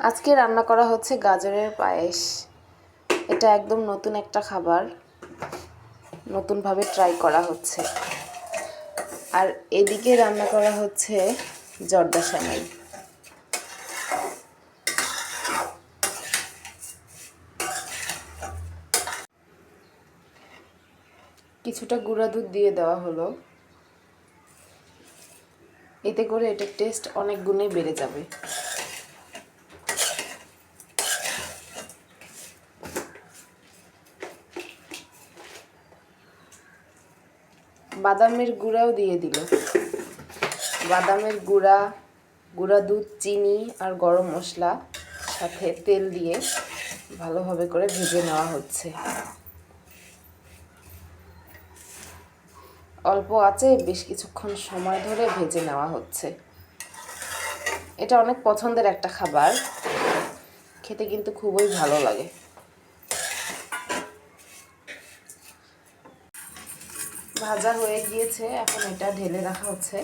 আজকে রান্না করা হচ্ছে গাজরের পায়েস। এটা একদম নতুন একটা খাবার। নতুনভাবে ট্রাই করা হচ্ছে। আর এদিকে রান্না করা হচ্ছে জর্দা সেমাই। কিছুটা গুঁড়া দুধ দিয়ে দেওয়া হলো। এতে করে এটার টেস্ট অনেক গুণে বেড়ে যাবে। বাদামের গুঁড়াও দিয়ে দিল। বাদামের গুঁড়া গুঁড়া দুধ, চিনি আর গরম মশলা সাথে তেল দিয়ে ভালোভাবে করে ভেজে নেওয়া হচ্ছে। অল্প আছে বেশ কিছুক্ষণ সময় ধরে ভেজে নেওয়া হচ্ছে। এটা অনেক পছন্দের একটা খাবার। খেতে কিন্তু খুবই ভালো লাগে। ভাজা হয়ে গিয়েছে, এখন এটা ঢেলে রাখা হচ্ছে।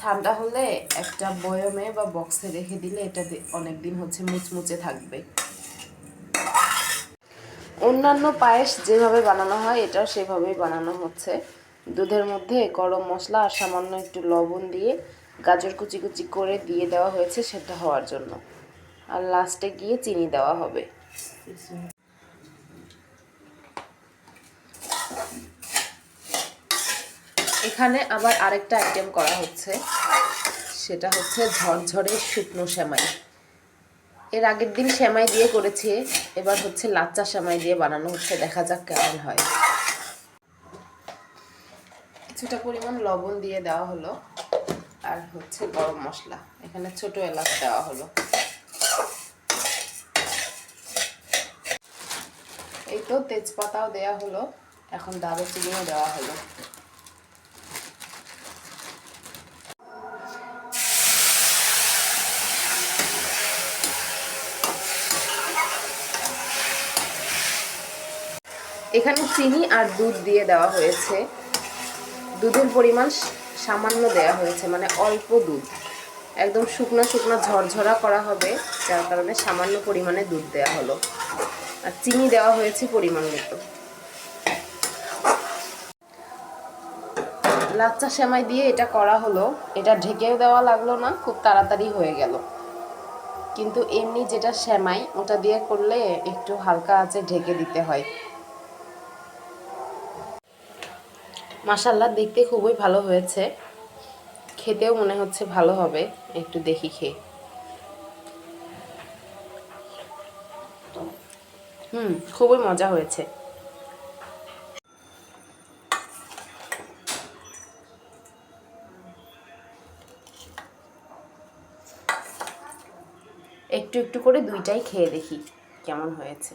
ঠান্ডা হলে একটা বয়মে বা বক্সে রেখে দিলে এটা অনেক দিন হচ্ছে মুচমুচে থাকবে। অন্যান্য পায়েস যেভাবে বানানো হয় এটাও সেভাবেই বানানো হচ্ছে। দুধের মধ্যে গরম মশলা আর সামান্য একটু লবণ দিয়ে গাজর কুচি কুচি করে দিয়ে দেওয়া হয়েছে সেদ্ধ হওয়ার জন্য। আর লাস্টে গিয়ে চিনি দেওয়া হবে। এখানে আবার আরেকটা আইটেম করা হচ্ছে। সেটা হচ্ছে ঝরঝরে শুকনো সেমাই। এর আগের দিন সেমাই দিয়ে করেছি, এবার হচ্ছে লাচ্চা সেমাই দিয়ে বানানো হচ্ছে, দেখা যাক কেমন হয়। কিছুটা পরিমাণ লবণ দিয়ে দেওয়া হলো, আর হচ্ছে গরম মশলা। এখানে ছোট এলাচ দেওয়া হলো। এই তো তেজপাতাও দেওয়া হলো, এখন দারুচিনিও দেওয়া হলো। এখানে চিনি আর দুধ দিয়ে দেওয়া হয়েছে। দুধের পরিমাণ সামান্য দেওয়া হয়েছে মানে অল্প দুধ। একদম শুকনো শুকনো ঝরঝরা করা হবে, যার কারণে সামান্য পরিমাণে দুধ দেওয়া হলো। আর চিনি দেওয়া হয়েছে পরিমাণ মতো। লাচ্চা সেমাই দিয়ে এটা করা হলো। এটা ঢেকেও দেওয়া লাগল না, খুব তাড়াতাড়ি হয়ে গেল। কিন্তু এমনি যেটা সেমাই, ওটা দিয়ে করলে একটু হালকা আছে ঢেকে দিতে হয়। মাসাল্লাহ দেখতে খুবই ভালো হয়েছে। খেতেও মনে হচ্ছে ভালো হবে, একটু দেখি খেয়ে। হুম, খুবই মজা হয়েছে। একটু একটু করে দুইটাই খেয়ে দেখি কেমন হয়েছে।